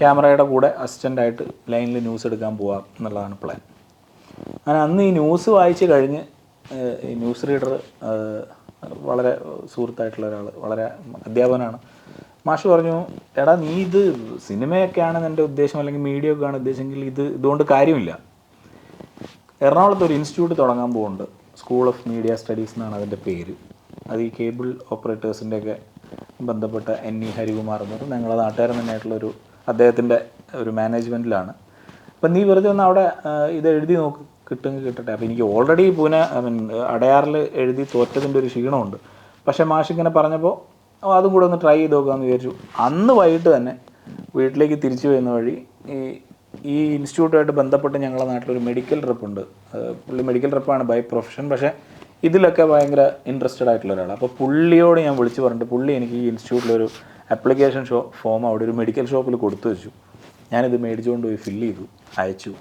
ക്യാമറയുടെ കൂടെ അസിസ്റ്റന്റായിട്ട് ലൈനിൽ ന്യൂസ് എടുക്കാൻ പോവാം എന്നുള്ളതാണ് പ്ലാൻ അങ്ങനെ അന്ന് ഈ ന്യൂസ് വായിച്ച് കഴിഞ്ഞ് ഈ ന്യൂസ് റീഡർ വളരെ സുഹൃത്തായിട്ടുള്ള ഒരാൾ വളരെ അധ്യാപകനാണ്. മാഷ് പറഞ്ഞു എടാ നീ ഇത് സിനിമയൊക്കെയാണ് എന്റെ ഉദ്ദേശം അല്ലെങ്കിൽ മീഡിയ ഒക്കെയാണ് ഉദ്ദേശമെങ്കിൽ ഇത് ഇതുകൊണ്ട് കാര്യമില്ല. എറണാകുളത്ത് ഒരു ഇൻസ്റ്റിറ്റ്യൂട്ട് തുടങ്ങാൻ പോകുന്നുണ്ട് സ്കൂൾ ഓഫ് മീഡിയ സ്റ്റഡീസ് എന്നാണ് അതിന്റെ പേര്. അത് ഈ കേബിൾ ഓപ്പറേറ്റേഴ്സിന്റെയൊക്കെ ബന്ധപ്പെട്ട എൻ ഇ ഹരികുമാർ എന്നത് ഞങ്ങളുടെ നാട്ടുകാരൻ തന്നെ ഒരു അദ്ദേഹത്തിന്റെ ഒരു മാനേജ്മെന്റിലാണ്. അപ്പം നീ വെറുതെ ഒന്ന് അവിടെ ഇത് എഴുതി നോക്ക് കിട്ടുമെങ്കിൽ കിട്ടട്ടെ. അപ്പോൾ എനിക്ക് ഓൾറെഡി പൂനെ ഐ മീൻ അടയാറിൽ എഴുതി തോറ്റതിന്റെ ഒരു ക്ഷീണമുണ്ട്. പക്ഷേ മാഷ് ഇങ്ങനെ പറഞ്ഞപ്പോൾ അതും കൂടെ ഒന്ന് ട്രൈ ചെയ്ത് നോക്കാമെന്ന് വിചാരിച്ചു. അന്ന് വൈകിട്ട് തന്നെ വീട്ടിലേക്ക് തിരിച്ചു വരുന്ന വഴി ഈ ഈ ഇൻസ്റ്റിറ്റ്യൂട്ടുമായിട്ട് ബന്ധപ്പെട്ട് ഞങ്ങളുടെ നാട്ടിലൊരു മെഡിക്കൽ റെപ്പുണ്ട് പുള്ളി മെഡിക്കൽ ട്രിപ്പാണ് ബൈ പ്രൊഫഷൻ പക്ഷേ ഇതിലൊക്കെ ഭയങ്കര ഇൻട്രസ്റ്റഡ് ആയിട്ടുള്ള ഒരാളാണ്. അപ്പോൾ പുള്ളിയോട് ഞാൻ വിളിച്ച് പറഞ്ഞിട്ട് പുള്ളി എനിക്ക് ഈ ഇൻസ്റ്റിറ്റ്യൂട്ടിലൊരു ആപ്ലിക്കേഷൻ ഷോ ഫോം അവിടെ ഒരു മെഡിക്കൽ ഷോപ്പിൽ കൊടുത്തു വെച്ചു ഞാനിത് മേടിച്ചുകൊണ്ട് പോയി ഫില്ല് ചെയ്തു അയച്ചു.